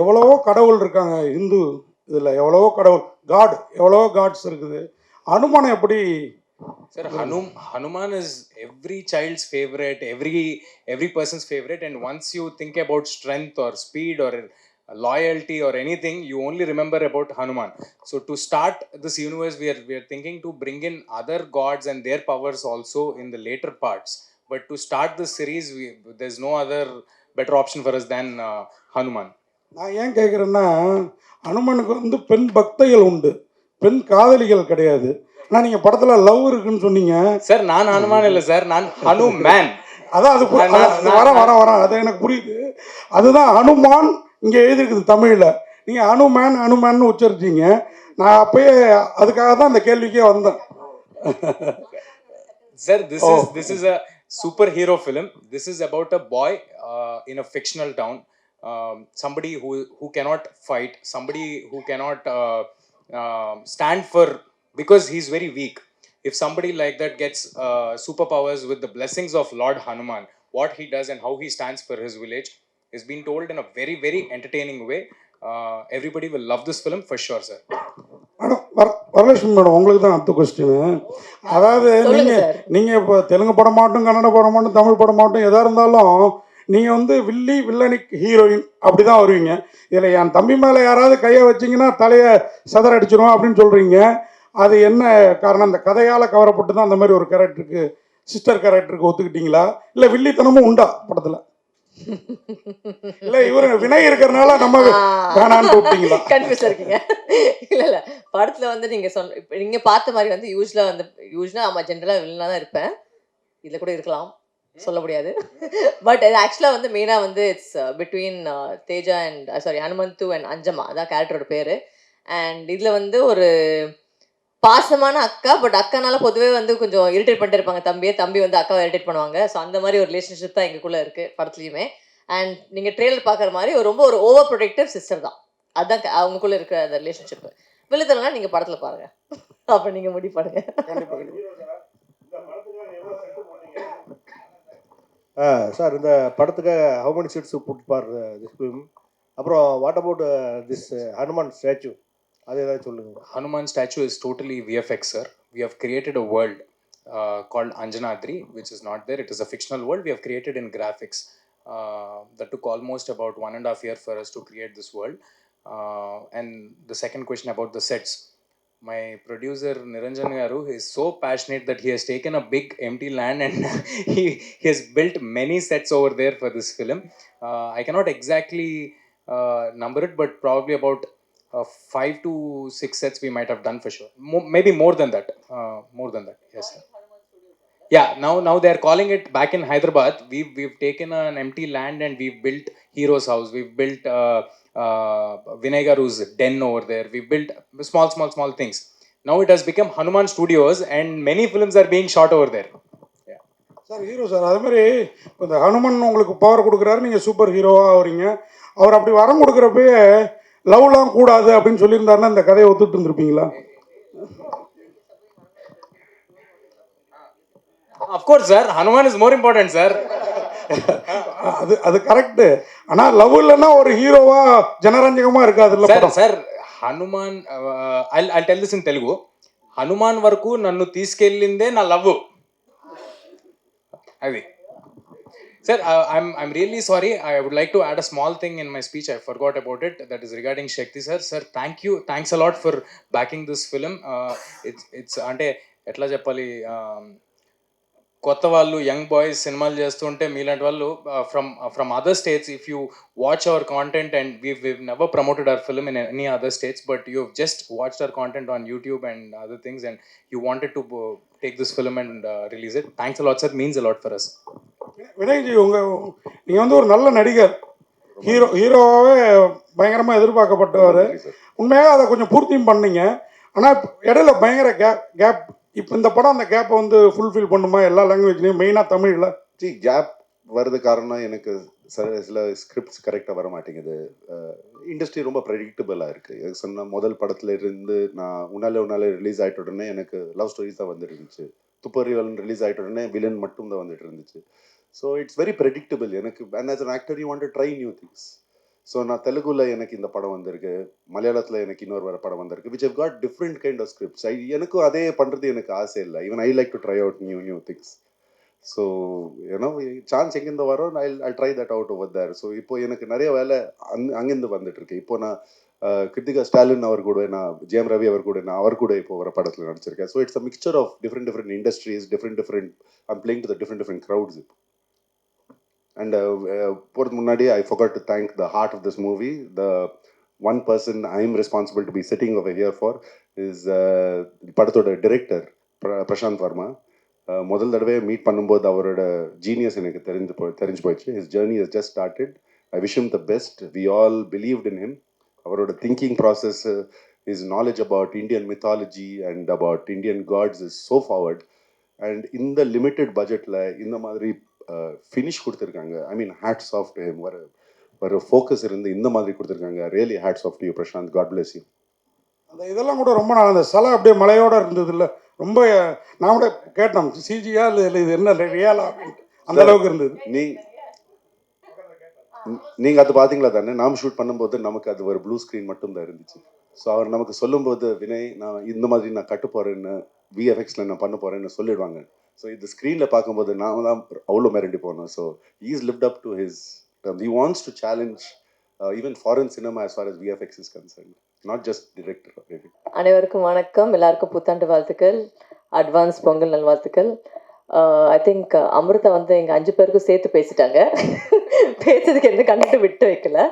எவ்வளவோ கடவுள் இருக்காங்க இந்து இதில் எவ்வளவோ கடவுள் காட் எவ்வளவோ காட்ஸ் இருக்குது அனுமானம் எப்படி Sir, Hanum, Hanuman is every child's favorite, every every person's favorite, and once you think about strength or speed or loyalty or anything, you only remember about Hanuman. So to start this universe, we are we are thinking to bring in other gods and their powers also in the later parts. But to start this series, we, there's no other better option for us than uh, Hanuman. நான் ஏன் கேட்குறேன்னா அனுமனுக்கு வந்து பெண் பக்தைகள் உண்டு. பெண் காதலிகள் கிடையாது. ஆனால் நீங்கள் படத்தில் லவ் இருக்குன்னு சொன்னீங்க. Sir, நான் Hanuman இல்ல sir, நான் Hanuman. அதான் அது வர வர வர. அது எனக்கு புரியுது. அதுதான் அனுமான் இங்கே எழுதியிருக்குது தமிழில். நீங்கள் அனுமேன் அனுமேன்னு உச்சரிச்சீங்க. நான் அப்பயே அதுக்காக தான் அந்த கேள்விக்கே வந்தேன். this Oh. is this is a superhero film. This is about a boy uh, in a fictional town. Um, somebody who who cannot fight. Somebody who cannot uh, um stand for because he's very weak. If somebody like that gets uh, superpowers with the blessings of Lord Hanuman, what he does and how he stands for his village is being told in a very very entertaining way. Uh, everybody will love this film for sure, sir. Madam வர Varalakshmi madam உங்களுக்கு தான் அடுத்த question அதாவது நீங்கள். நீங்கள் இப்போ தெலுங்கு படம் மாட்டும் கன்னட படம் மாட்டும் தமிழ் படம் மாட்டும் எதாக இருந்தாலும் நீங்கள் வந்து வில்லி வில்லனிக் ஹீரோயின் அப்படி தான் வருவீங்க. இதில் என் தம்பி மேலே யாராவது கையை வச்சிங்கன்னா தலையை சதற அடிச்சிரும் அப்படின்னு சொல்கிறீங்க அது என்ன காரணம்? அந்த கதையால் கவரப்பட்டு தான் அந்த மாதிரி ஒரு கேரக்டருக்கு சிஸ்டர் கேரக்டருக்கு ஒத்துக்கிட்டீங்களா? இல்லை வில்லித்தனமும் உண்டா படத்தில்? இல்லை இவர் வினய் இருக்கிறனால நம்ம வேணான்னு விட்டீங்களா? கன்ஃபியூஸ் இருக்கீங்க. இல்ல இல்ல. படத்துல வந்து நீங்க சொன்ன இப்ப நீங்க பார்த்த மாதிரி வந்து யூஸ்வலா வந்து யூஸ்வலா ஆமா ஜென்ரலா வில்லனா தான் இருப்பேன். இதுல கூட இருக்கலாம். சொல்ல முடியாது. பட் இது ஆக்சுவலாக வந்து மெயினாக வந்து it's between Teja and sorry Hanumanthu and Anjamma அதான் கேரக்டரோட பேர். அண்ட் இதில் வந்து ஒரு பாசமான அக்கா பட் அக்கானால பொதுவே வந்து கொஞ்சம் இரிட்டேட் பண்ணிட்டு இருப்பாங்க தம்பியை. தம்பி வந்து அக்காவை இரிட்டேட் பண்ணுவாங்க. ஸோ அந்த மாதிரி ஒரு ரிலேஷன்ஷிப் தான் எங்களுக்குள்ள இருக்கு படத்துலையுமே. அண்ட் நீங்கள் ட்ரெயிலர் பார்க்குற மாதிரி ஒரு ரொம்ப ஒரு ஓவர் ப்ரொடெக்டிவ் சிஸ்டர் தான். அதுதான் க- அவங்களுக்குள்ள இருக்கிற அந்த ரிலேஷன்ஷிப் விழுத்தலாம் நீங்கள் படத்தில் பாருங்க. அப்போ நீங்கள் முடிவு பண்ணுங்க கண்டிப்பாக கண்டிப்பாக சார் இந்த படத்துக்கு how many seats put for this film அப்புறம் what about this Hanuman statue அது ஏதாவது சொல்லுங்க Hanuman statue is totally VFX, sir. We have created a world uh, called Anjanadri, which is not there. It is a fictional world we have created in graphics. Uh, that took almost about one and a half year for us to create this world. Uh, and the second question about the sets. My producer Niranjan Garu is so passionate that he has taken a big empty land and he, he has built many sets over there for this film. Uh, I cannot exactly uh, number it, but probably about uh, five to six sets we might have done for sure. Mo- maybe more than that. Uh, more than that. Yes, sir. Yeah. Now, now they are calling it back in Hyderabad. We've we've taken an empty land and we've built Hero's house. We've built uh, uh, Vinay Garu's den over there. We've built small, small, small things. Now it has become Hanuman Studios, and many films are being shot over there. Yeah. Sir hero sir அது மாதிரி இந்த ஹனுமன் உங்களுக்கு power கொடுக்குறாரு நீங்கள் super ஹீரோவாக ஆகுறீங்க அவர் அப்படி வரம் கொடுக்குறப்பயே லவ்லாம் கூடாது அப்படின்னு சொல்லியிருந்தாருன்னா இந்த கதையை ஒத்துட்டு இருந்திருப்பீங்களா Of course, sir. Hanuman is more important, sir. அது அது கரெக்டு ஆனால் லவ் இல்லைன்னா ஒரு ஹீரோவாக ஜனரஞ்சகமாக இருக்காது இல்லை sir sir Hanuman I I tell this in Telugu Hanuman వరకు నన్ను తీసుకెళ్ళిందే నా లవ్ అది sir I'm I'm really sorry I would like to add a small thing in my speech I forgot about it that is regarding Shakti sir sir thank you thanks a lot for backing this film it's it's అంటే ఎట్లా చెప్పాలి um, కొత్త వాళ్ళు young boys సినిమాలు చేస్తుంటే మీలాంటి వాళ్ళు from from other states if you watch our content and we we never promoted our film in any other states but you just watched our content on YouTube and other things and you wanted to take this film and release it thanks a lot sir means a lot for us Vinayji உங்கள் நீங்கள் வந்து ஒரு நல்ல நடிகர் hero ஹீரோவாகவே பயங்கரமாக எதிர்பார்க்கப்பட்டவர் உண்மையாக அதை கொஞ்சம் பூர்த்தியும் பண்ணீங்க ஆனால் இடையில பயங்கர கேப் கேப் இப்போ இந்த படம் அந்த கேப்பை வந்து ஃபுல்ஃபில் பண்ணுமா எல்லா லாங்குவேஜ்லையும் மெயினாக தமிழில். ஜி கேப் வருது காரணம் எனக்கு சில சில ஸ்கிரிப்ட்ஸ் கரெக்டாக வர மாட்டேங்குது இண்டஸ்ட்ரி ரொம்ப ப்ரெடிக்டபிளாக இருக்குது சொன்ன முதல் படத்துல இருந்து நான் உன்னாலே உன்னாலே ரிலீஸ் ஆகிட்ட உடனே எனக்கு லவ் ஸ்டோரிஸ் தான் வந்துட்டு இருந்துச்சு. துப்பறிவன் ரிலீஸ் ஆகிட்ட உடனே வில்லன் மட்டும் தான் வந்துட்டு இருந்துச்சு. ஸோ இட்ஸ் வெரி ப்ரெடிக்டபிள் எனக்கு and as an actor you want try new things so நான் தெலுங்குல எனக்கு இந்த படம் வந்திருக்கு. மலையாளத்தில் எனக்கு இன்னொரு வர படம் வந்திருக்கு. Which have got different kind of scripts I எனக்கும் அதே பண்ணுறது எனக்கு ஆசை இல்லை. Even I like to try out new new things so ஏன்னா சான்ஸ் எங்கேருந்து வரும்? I I try that out over there so இப்போ எனக்கு நிறைய வேலை அங் அங்கேருந்து வந்துட்டு இருக்கு இப்போ நான் கிருத்திகா ஸ்டாலின் அவர் கூட நான் ஜெயம் ரவி அவர் கூட நான் அவர் கூட இப்போ வர படத்தில் நடிச்சிருக்கேன். So it's a mixture of different different industries different different I'm playing to the different different crowds இப்போ. அண்ட் போகிறதுக்கு முன்னாடி I forgot to thank the heart of this movie the one person I am responsible to be sitting of here for is படத்தோட director Prashanth Varma. முதல் தடவை meet பண்ணும்போது அவரோட genius எனக்கு தெரிஞ்சு போய் தெரிஞ்சு போயிடுச்சு his journey is just started I wish him the best we all believed in him அவரோட thinking process is knowledge about Indian mythology and about Indian gods is so forward and இந்த limited பட்ஜெட்டில் இந்த மாதிரி finish கொடுத்துருக்காங்க. I mean hats off to him ஒரு ஒரு focus இருந்து இந்த மாதிரி கொடுத்துருக்காங்க. Really hats off you Prashanth god bless you அந்த இதெல்லாம் கூட ரொம்ப நான் அந்த சிலை அப்படியே மலையோட இருந்தது இல்லை ரொம்ப நான் கூட கேட்டேன். சிஜியா இல்லை இல்லை இது என்ன ரியலா? அப்படின்ட்டு அந்த அளவுக்கு இருந்தது. நீ நீங்கள் அது பார்த்தீங்களா தானே? நாம் ஷூட் பண்ணும்போது நமக்கு அது ஒரு ப்ளூ ஸ்க்ரீன் மட்டும் தான் இருந்துச்சு. ஸோ அவர் நமக்கு சொல்லும்போது வினய் நான் இந்த மாதிரி நான் கட்டு போகிறேன்னு விஎஃப்எக்ஸில் நான் பண்ண போகிறேன்னு சொல்லிடுவாங்க. ஸோ இந்த ஸ்க்ரீனில் பார்க்கும்போது நான் தான் அவ்வளோ மிரண்டி போனோம். So is lived up to his he wants to challenge even foreign cinema as far as VFX is concern not just director அனைவருக்கும் வணக்கம். எல்லாருக்கும் புத்தாண்டு வாழ்த்துக்கள். அட்வான்ஸ் பொங்கல் நல்வாழ்த்துக்கள். Uh, I think uh, Amritha வந்து எங்கள் அஞ்சு பேருக்கும் சேர்த்து பேசிட்டாங்க. பேசுறதுக்கு எந்த கண்டிட்டு விட்டு வைக்கல.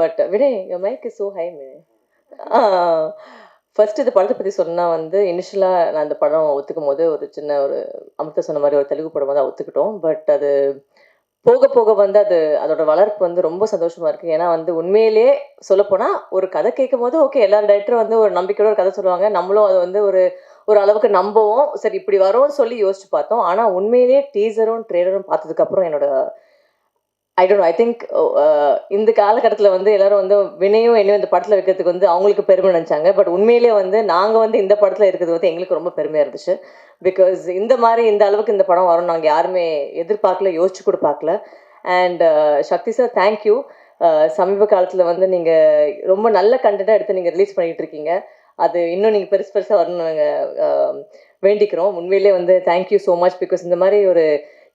But Vinay mic is so high may first இந்த படத்தை பற்றி சொன்னால் வந்து இனிஷியலாக நான் அந்த படம் ஒத்துக்கும் போது ஒரு சின்ன ஒரு அமிர்த சொன்ன மாதிரி ஒரு தெலுங்கு படம் வந்து ஒத்துக்கிட்டோம். பட் அது போக போக வந்து அது அதோட வளர்ப்பு வந்து ரொம்ப சந்தோஷமா இருக்கு. ஏன்னா வந்து உண்மையிலேயே சொல்லப்போனால் ஒரு கதை கேட்கும் போது ஓகே எல்லா டைரக்டரும் வந்து ஒரு நம்பிக்கையோட ஒரு கதை சொல்லுவாங்க. நம்மளும் அதை வந்து ஒரு ஒரு அளவுக்கு நம்பவும். சரி இப்படி வரும்னு சொல்லி யோசிச்சு பார்த்தோம். ஆனால் உண்மையிலேயே டீசரும் ட்ரெய்லரும் பார்த்ததுக்கப்புறம் என்னோட ஐ டோன்ட் ஐ திங்க் இந்த காலகட்டத்தில் வந்து எல்லாரும் வந்து வினையும் என்னையும் இந்த படத்தில் வைக்கிறதுக்கு வந்து அவங்களுக்கு பெருமை நினச்சாங்க. பட் உண்மையிலேயே வந்து நாங்கள் வந்து இந்த படத்தில் இருக்கிறது வந்து எங்களுக்கு ரொம்ப பெருமையாக இருந்துச்சு. பிகாஸ் இந்த மாதிரி இந்த அளவுக்கு இந்த படம் வரும் நாங்கள் யாருமே எதிர்பார்க்கல யோசிச்சு கூட பார்க்கல. And uh, Shakti sir thank you uh, சமீப காலத்தில் வந்து நீங்கள் ரொம்ப நல்ல கண்டென்ட்டாக எடுத்து நீங்கள் ரிலீஸ் பண்ணிகிட்டு இருக்கீங்க. அது இன்னும் நீங்கள் பெருசு பெருசாக வரணும் நாங்கள் uh, வேண்டிக்கிறோம். உண்மையிலே வந்து தேங்க்யூ ஸோ மச் பிகாஸ் இந்த மாதிரி ஒரு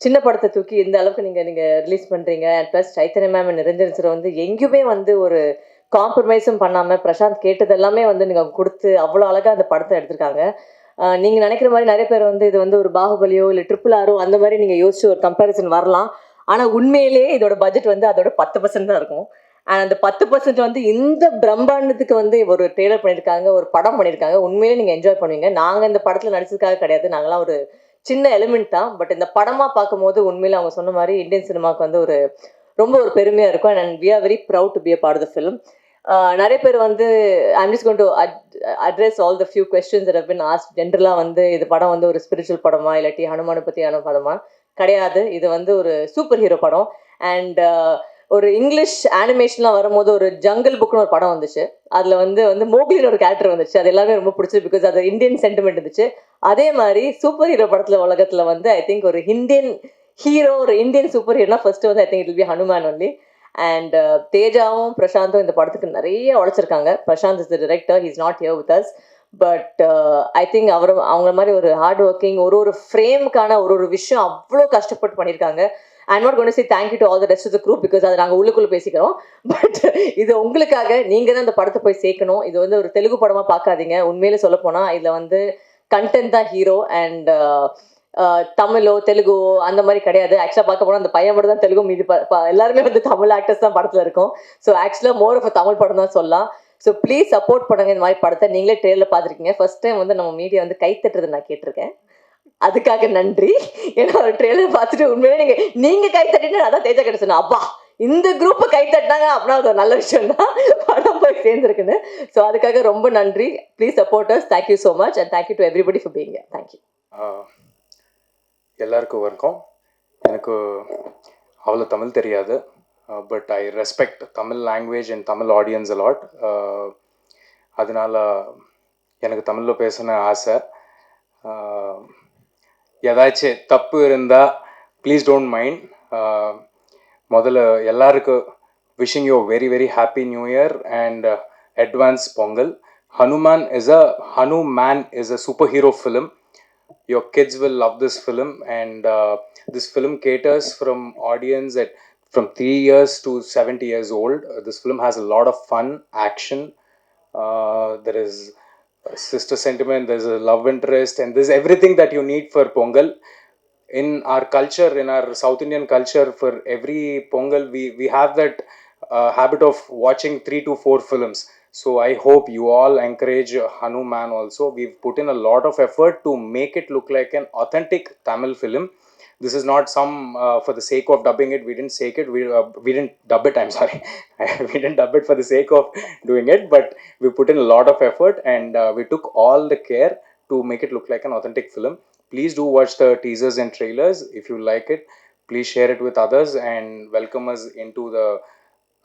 சின்ன படத்தை தூக்கி இந்த அளவுக்கு நீங்கள் நீங்கள் ரிலீஸ் பண்ணுறீங்க and plus Chaitanya ma'am Niranjan sir வந்து எங்கேயுமே வந்து ஒரு காம்ப்ரமைஸும் பண்ணாமல் பிரசாந்த் கேட்டது எல்லாமே வந்து நீங்கள் கொடுத்து அவ்வளோ அழகாக அந்த படத்தை எடுத்திருக்காங்க. நீங்கள் நினைக்கிற மாதிரி நிறைய பேர் வந்து இது வந்து ஒரு பாகுபலியோ இல்லை ட்ரிபிள் ஆரோ அந்த மாதிரி நீங்கள் யோசிச்சு ஒரு கம்பேரிசன் வரலாம். ஆனால் உண்மையிலேயே இதோட பட்ஜெட் வந்து அதோட பத்து பர்சன்ட் தான் இருக்கும். அண்ட் அந்த பத்து பர்சன்ட் வந்து இந்த பிரம்மாண்டத்துக்கு வந்து ஒரு ட்ரெய்லர் பண்ணியிருக்காங்க ஒரு படம் பண்ணியிருக்காங்க. உண்மையிலே நீங்கள் என்ஜாய் பண்ணுவீங்க. நாங்கள் இந்த படத்தில் நடிச்சதுக்காக கிடையாது. நாங்களாம் ஒரு சின்ன எலிமெண்ட் தான் பட் இந்த படமாக பார்க்கும்போது உண்மையில அவங்க சொன்ன மாதிரி இந்தியன் சினிமாவுக்கு வந்து ஒரு ரொம்ப ஒரு பெருமையாக இருக்கும். And we are very proud to be a part of the film நிறைய பேர் வந்து I'm just gonna address all the few questions that been as ஜென்ரலாக வந்து இது படம் வந்து ஒரு ஸ்பிரிச்சுவல் படமா இல்லாட்டி ஹனுமானை பற்றியான படமா? கிடையாது. இது வந்து ஒரு சூப்பர் ஹீரோ படம் அண்ட் ஒரு இங்கிலீஷ் அனிமேஷன்லாம் வரும்போது ஒரு ஜங்கிள் புக்னு ஒரு படம் வந்துச்சு. அதில் வந்து வந்து மோக்லின்னு ஒரு கேரக்டர் வந்துச்சு. அது எல்லாமே ரொம்ப பிடிச்சது பிகாஸ் அது இந்தியன் சென்டிமெண்ட் இருந்துச்சு. அதே மாதிரி சூப்பர் ஹீரோ படத்தில் உலகத்தில் வந்து ஐ திங்க் ஒரு இந்தியன் ஹீரோ ஒரு இந்தியன் சூப்பர் ஹீரோனா ஃபர்ஸ்ட் வந்து I think it be Hanuman only and தேஜாவும் பிரசாந்தும் இந்த படத்துக்கு நிறைய உழைச்சிருக்காங்க. Prashanth is the director is not here with us but I think அவர் அவங்க மாதிரி ஒரு ஹார்ட் ஒர்க்கிங் ஒரு ஒரு ஃப்ரேமுக்கான ஒரு ஒரு விஷயம் அவ்வளோ கஷ்டப்பட்டு பண்ணியிருக்காங்க. I'm not gonna say thank you to all the rest of the group because அதை நாங்கள் உள்ளுக்குள்ளே பேசிக்கிறோம். பட் இது உங்களுக்காக நீங்கள் தான் இந்த படத்தை போய் சேர்க்கணும். இது வந்து ஒரு தெலுங்கு படமாக பார்க்காதீங்க. உண்மையில சொல்ல போனால் இதில் வந்து கண்டென்ட் தான் ஹீரோ அண்ட் uh, uh, தமிழோ தெலுங்கோ அந்த மாதிரி கிடையாது. ஆக்சுவலாக பார்க்க போனால் அந்த பையன் மட்டும் தான் தெலுங்கு மீதி ப- எல்லாருமே வந்து தமிழ் ஆக்டர்ஸ் தான் படத்தில் இருக்கும். ஸோ ஆக்சுவலாக மோர் ஆஃப் தமிழ் படம் தான் சொல்லலாம். ஸோ ப்ளீஸ் சப்போர்ட் பண்ணுங்க இந்த மாதிரி படத்தை. நீங்களே ட்ரெயிலில் பார்த்துருக்கீங்க. ஃபர்ஸ்ட் டைம் வந்து நம்ம மீடியா வந்து கை தட்டுறது நான் கேட்டிருக்கேன். அதுக்காக நன்றி. ஏன்னா ஒரு ட்ரெயிலர் பார்த்துட்டு உண்மையிலே நீங்க நீங்க கை தட்டினா அதான் தேஜா கிட்ட சொன்னேன் அப்பா இந்த குரூப்பை கை தட்டினாங்க அப்படின்னா அது ஒரு நல்ல விஷயம் தான். படம் போய் சேர்ந்துருக்குன்னு. ஸோ அதுக்காக ரொம்ப நன்றி. Please supporters thank you so much and thank you to everybody for பீங்க thank you எல்லாருக்கும் வணக்கம். எனக்கு அவ்வளோ தமிழ் தெரியாது. But I respect Tamil language and Tamil audience a lot அதனால எனக்கு தமிழில் பேசணும் ஆசை. ஏதாச்சும் தப்பு இருந்தால் ப்ளீஸ் டோன்ட் மைண்ட் முதல்ல எல்லாருக்கும் wishing you a very very happy new year and uh, advance pongal hanuman is a hanuman is a superhero film your kids will love this film and uh, this film caters from audience at from 3 years to 70 years old Uh, this film has a lot of fun action uh, there is sister sentiment there's a love interest and there's everything that you need for pongal. In our culture in our south indian culture for every pongal we we have that uh, habit of watching 3 to 4 films. So i hope you all encourage hanuman also. We've put in a lot of effort to make it look like an authentic tamil film this is not some uh, for the sake of dubbing it we didn't sake it we, uh, we didn't dub it i'm sorry. We didn't dub it for the sake of doing it but we put in a lot of effort and uh, we took all the care to make it look like an authentic film. Please do watch the teasers and trailers if you like it. Please share it with others and welcome us into the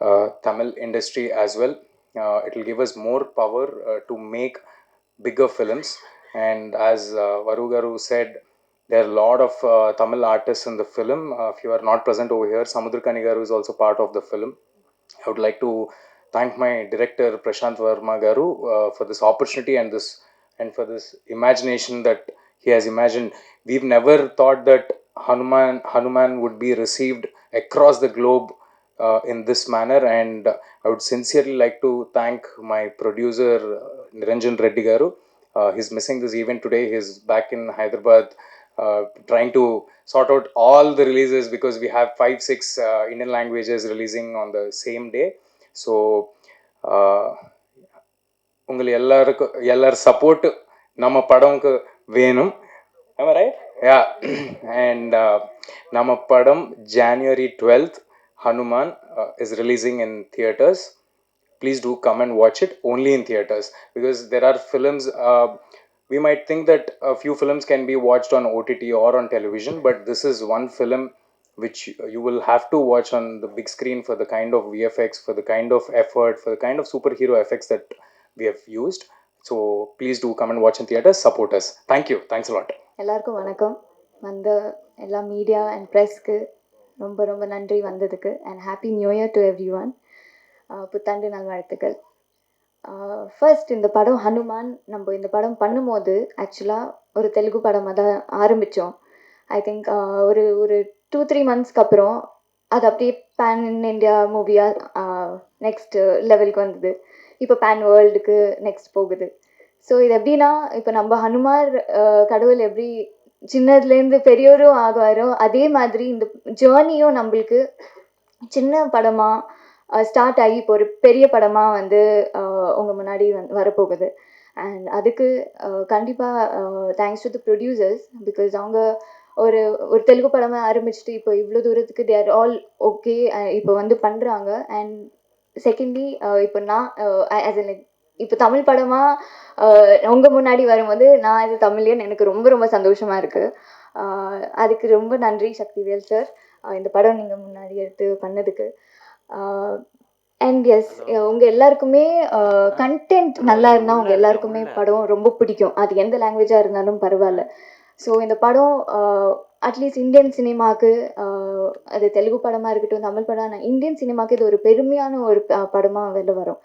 uh, tamil industry as well. Uh, it will give us more power uh, to make bigger films. And as uh, varu garu said there are a lot of uh, tamil artists in the film uh, if you are not present over here samudrakani garu is also part of the film I would like to thank my director Prashant Verma Garu uh, for this opportunity and this and for this imagination that he has imagined. We've never thought that Hanuman Hanuman would be received across the globe uh, in this manner, and I would sincerely like to thank my producer uh, Niranjan Reddy Garu. Uh, he's missing this event today. He's back in Hyderabad, uh, trying to sort out all the releases because we have five, six uh, Indian languages releasing on the same day. So உங்களை எல்லாருக்கும் எல்லார் support நம்ம படம்க்கு வேணும் right yeah and நம்ம படம் January twelfth Hanuman is releasing in theatres please do come and watch it only in theaters because there are films uh, we might think that a few films can be watched on ott or on television but this is one film which you will have to watch on the big screen for the kind of vfx for the kind of effort for the kind of superhero effects that we have used so please do come and watch in theaters support us thank you thanks a lot எல்லாருக்கும் வணக்கம் வந்த எல்லா media and ப்ரெஸ்க்கு ரொம்ப ரொம்ப நன்றி வந்ததுக்கு and happy new year to everyone புத்தாண்டு நல்வாழ்த்துக்கள் ஃபர்ஸ்ட் இந்த படம் ஹனுமான் நம்ம இந்த படம் பண்ணும்போது ஆக்சுவலாக ஒரு தெலுங்கு படமாக தான் ஆரம்பித்தோம் ஐ திங்க் ஒரு ஒரு டூ த்ரீ மந்த்ஸ்க்கு அப்புறம் அது அப்படியே பேன் இண்டியா மூவியாக நெக்ஸ்ட் லெவலுக்கு வந்தது. இப்போ பேன் வேர்ல்டுக்கு நெக்ஸ்ட் போகுது. ஸோ இது எப்படின்னா இப்போ நம்ம ஹனுமார் கடவுள் எப்படி சின்னதுலேருந்து பெரியோரும் ஆகுவாரோ அதே மாதிரி இந்த ஜேர்னியும் நம்மளுக்கு சின்ன படமாக ஸ்டார்ட் ஆகி இப்போ ஒரு பெரிய படமாக வந்து உங்கள் முன்னாடி வந் வரப்போகுது. அண்ட் அதுக்கு கண்டிப்பாக thanks to the producers because அவங்க ஒரு ஒரு தெலுங்கு படமாக ஆரம்பிச்சுட்டு இப்போ இவ்வளோ தூரத்துக்கு தேர் ஆல் ஓகே இப்போ வந்து பண்ணுறாங்க அண்ட் செகண்ட்லி இப்போ நான் ஆஸ் லைக் இப்போ தமிழ் படமாக உங்கள் முன்னாடி வரும்போது நான் இது தமிழியன் எனக்கு ரொம்ப ரொம்ப சந்தோஷமாக இருக்குது அதுக்கு ரொம்ப நன்றி சக்திவேல் சார் இந்த படம் நீங்கள் முன்னாடி எடுத்து பண்ணதுக்கு. அண்ட் எஸ் உங்கள் எல்லாருக்குமே கண்டென்ட் நல்லா இருந்தால் உங்கள் எல்லாருக்குமே படம் ரொம்ப பிடிக்கும். அது எந்த லாங்குவேஜாக இருந்தாலும் பரவாயில்ல. ஸோ இந்த படம் அட்லீஸ்ட் இந்தியன் சினிமாவுக்கு அது தெலுங்கு படமாக இருக்கட்டும் தமிழ் படம் இந்தியன் சினிமாவுக்கு இது ஒரு பெருமையான ஒரு படமாக வெளில வரும்.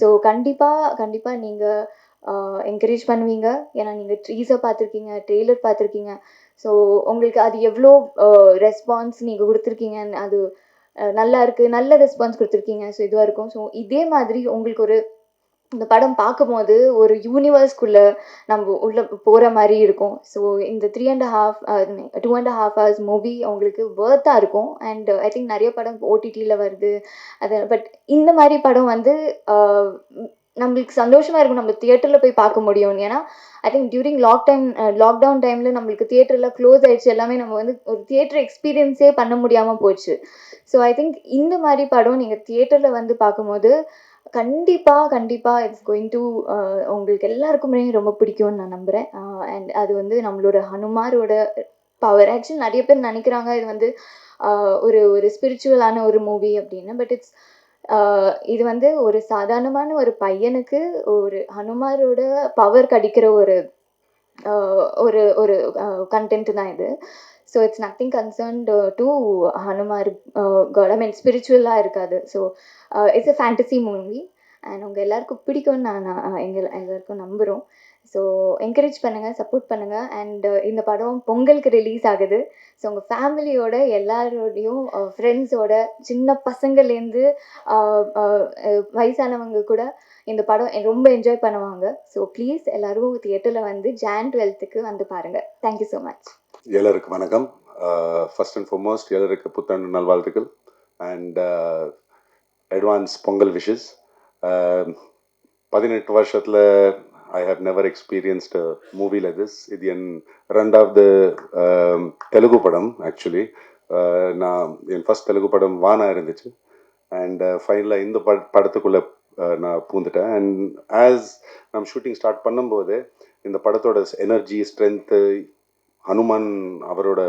ஸோ கண்டிப்பாக கண்டிப்பாக நீங்கள் என்கரேஜ் பண்ணுவீங்க. ஏன்னா நீங்கள் ட்ரீஸர் பார்த்துருக்கீங்க ட்ரெய்லர் பார்த்துருக்கீங்க. ஸோ உங்களுக்கு அது எவ்வளோ ரெஸ்பான்ஸ் நீங்கள் கொடுத்துருக்கீங்க அது நல்லா இருக்குது நல்ல ரெஸ்பான்ஸ் கொடுத்துருக்கீங்க. ஸோ இதுவாக இருக்கும். ஸோ இதே மாதிரி உங்களுக்கு ஒரு இந்த படம் பார்க்கும்போது ஒரு யூனிவர்ஸ்குள்ளே நம்ம உள்ளே போகிற மாதிரி இருக்கும். ஸோ இந்த three and half two and half hours movie உங்களுக்கு வேர்த்தாக இருக்கும். அண்ட் ஐ திங்க் நிறைய படம் ஓடிடியில் வருது. அது பட் இந்த மாதிரி படம் வந்து நம்மளுக்கு சந்தோஷமாக இருக்கும் நம்ம தியேட்டரில் போய் பார்க்க முடியும். ஏன்னா I think during lock time lockdown டைமில் நம்மளுக்கு தியேட்டரில் க்ளோஸ் ஆயிடுச்சு. எல்லாமே நம்ம வந்து ஒரு தியேட்டர் எக்ஸ்பீரியன்ஸே பண்ண முடியாமல் போச்சு. ஸோ ஐ திங்க் இந்த மாதிரி படம் நீங்கள் தியேட்டரில் வந்து பார்க்கும்போது கண்டிப்பாக கண்டிப்பாக இட்ஸ் கோயிங் டு உங்களுக்கு எல்லாருக்குமே ரொம்ப பிடிக்கும்னு நான் நம்புகிறேன் அண்ட் அது வந்து நம்மளோட ஹனுமாரோட பவர் ஆக்சுவலி நிறைய பேர் நினைக்கிறாங்க இது வந்து ஒரு ஒரு ஸ்பிரிச்சுவலான ஒரு மூவி அப்படின்னு. பட் இட்ஸ் இது வந்து ஒரு சாதாரணமான ஒரு பையனுக்கு ஒரு ஹனுமாரோட பவர் கிடைக்கிற ஒரு ஒரு ஒரு கண்டென்ட் தான் இது. So it's nothing concerned to Hanumar god I mean ஸ்பிரிச்சுவலாக இருக்காது. So it's a fantasy movie and உங்கள் எல்லாருக்கும் பிடிக்கும்னு நான் நான் எங்கள் எல்லாருக்கும் நம்புகிறோம் ஸோ என்கரேஜ் பண்ணுங்கள் சப்போர்ட் பண்ணுங்கள் அண்டு uh, இந்த படம் பொங்கலுக்கு ரிலீஸ் ஆகுது. ஸோ உங்கள் ஃபேமிலியோட எல்லாரோடையும் uh, ஃப்ரெண்ட்ஸோட சின்ன பசங்கள்லேருந்து uh, வயசானவங்க கூட இந்த படம் ரொம்ப என்ஜாய் பண்ணுவாங்க. ஸோ ப்ளீஸ் எல்லோரும் தியேட்டரில் வந்து ஜான் டுவெல்த்துக்கு வந்து பாருங்கள் தேங்க்யூ ஸோ மச் எல்லாருக்கும் வணக்கம். ஃபர்ஸ்ட் அண்ட் ஃபார்மோஸ்ட் எல்லாருக்கு புத்தாண்டு நல்வாழ்த்துக்கள். அண்ட் அட்வான்ஸ் பொங்கல் விஷஸ் பதினெட்டு வருஷத்தில் I have never experienced movie like this இது என் ரெண்டாவது தெலுங்கு படம் ஆக்சுவலி நான் என் ஃபஸ்ட் தெலுங்கு படம் வானா இருந்துச்சு. அண்ட் ஃபைனலாக இந்த பட படத்துக்குள்ளே நான் பூந்துட்டேன். அண்ட் ஆஸ் நம்ம ஷூட்டிங் ஸ்டார்ட் பண்ணும்போது இந்த படத்தோட எனர்ஜி ஸ்ட்ரென்த்து ஹனுமான் அவரோட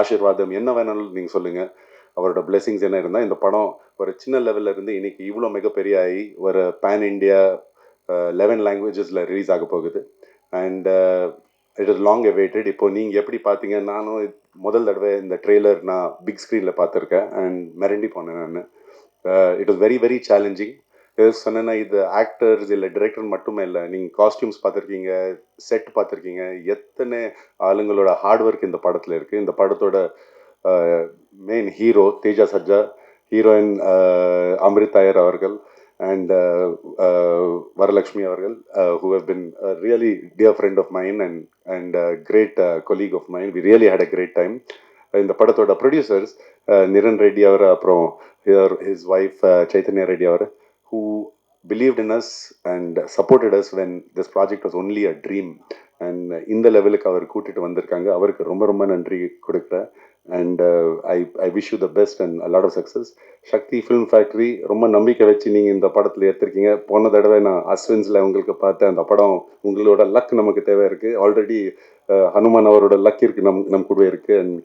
ஆசீர்வாதம் என்ன வேணாலும் நீங்கள் சொல்லுங்கள் அவரோட பிளெஸிங்ஸ் என்ன இருந்தால் இந்த படம் ஒரு சின்ன லெவலில் இருந்து இன்னைக்கு இவ்வளோ மிகப்பெரிய ஆகி ஒரு பேன் இண்டியா லெவன் லாங்குவேஜஸில் ரிலீஸ் ஆக போகுது. And it is long awaited இப்போ நீங்கள் எப்படி பார்த்தீங்க நானும் முதல் தடவை இந்த ட்ரெய்லர் நான் பிக் ஸ்க்ரீனில் பார்த்துருக்கேன். அண்ட் மிரண்டி போனேன் நான். It is very very challenging சொன்னேன்னா இது ஆக்டர்ஸ் இல்லை டிரெக்டர் மட்டுமே இல்லை. நீங்கள் காஸ்டியூம்ஸ் பார்த்துருக்கீங்க செட் பார்த்துருக்கீங்க. எத்தனை ஆளுங்களோட ஹார்ட் ஒர்க் இந்த படத்தில் இருக்குது இந்த படத்தோட uh, main hero Teja Sajja heroine uh, Amritha Aiyer அவர்கள் அண்ட் வரலக்ஷ்மி அவர்கள் who have been really dear friend of mine and and great colleague of mine we really had a great time இந்த படத்தோட ப்ரொடியூசர்ஸ் நிரன் ரெட்டி அவர் அப்புறம் ஹிஸ் ஒய்ஃப் சைத்தன்யா ரெட்டி அவர் who believe in us and supported us when this project was only a dream and இந்த லெவலுக்கு அவர் கூட்டிகிட்டு வந்திருக்காங்க அவருக்கு ரொம்ப ரொம்ப நன்றி கொடுக்குறேன் and I I wish you the best and lot of success Shakti film factory ரொம்ப நம்பிக்கை வச்சு நீங்கள் இந்த படத்தில் எடுத்திருக்கீங்க. போன தடவை நான் அஸ்வின்ஸில் உங்களுக்கு பார்த்தேன். அந்த படம் உங்களோட லக் நமக்கு தேவை இருக்குது ஆல்ரெடி ஹனுமான் அவரோட லக் இருக்குது நம் நம் கூட இருக்குது அண்ட்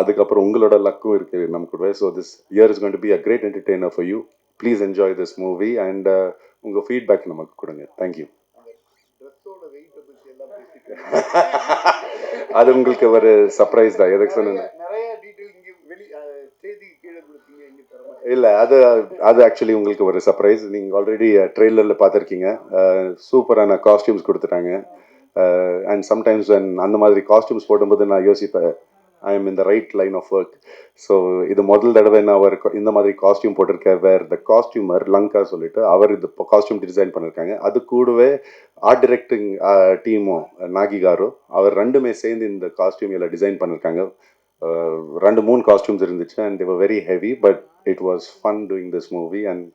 அதுக்கப்புறம் உங்களோட லக்கும் இருக்குது நம்ம கூட so this year is going to be a great entertainer for you please enjoy this movie and உங்கள் ஃபீட்பேக் நமக்கு கொடுங்க. தேங்க்யூ அது உங்களுக்கு ஒரு சர்ப்ரைஸ் தான். எதுக்கு சொன்னேன் நிறைய டீட்டெயில் இங்கே வெளி செய்திக்கு கீழே கொடுத்தீங்க இங்கே தர இல்லை அது அது ஆக்சுவலி உங்களுக்கு ஒரு சர்ப்ரைஸ் நீங்கள் ஆல்ரெடி uh, ட்ரெய்லரில் பார்த்துருக்கீங்க. Uh, சூப்பரான காஸ்டியூம்ஸ் கொடுத்துட்டாங்க. Uh, அண்ட் சம்டைம்ஸ் அந்த மாதிரி காஸ்டியூம்ஸ் போடும்போது நான் யோசிப்பேன் ஐ எம் இந்த right line of work so இது முதல் தடவை நான் அவர் இந்த மாதிரி காஸ்டியூம் போட்டிருக்கேன். வேர் த காஸ்டியூமர் லங்கா சொல்லிட்டு அவர் இது காஸ்டியூம் டிசைன் பண்ணியிருக்காங்க அது கூடவே ஆர்ட் டிரெக்டிங் டீமும் நாகி அவர் ரெண்டுமே சேர்ந்து இந்த காஸ்டியூம் எல்லாம் டிசைன் பண்ணியிருக்காங்க ரெண்டு மூணு காஸ்டியூம்ஸ் இருந்துச்சு and they were very heavy but it was fun doing this movie and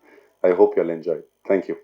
I hope you enjoy thank you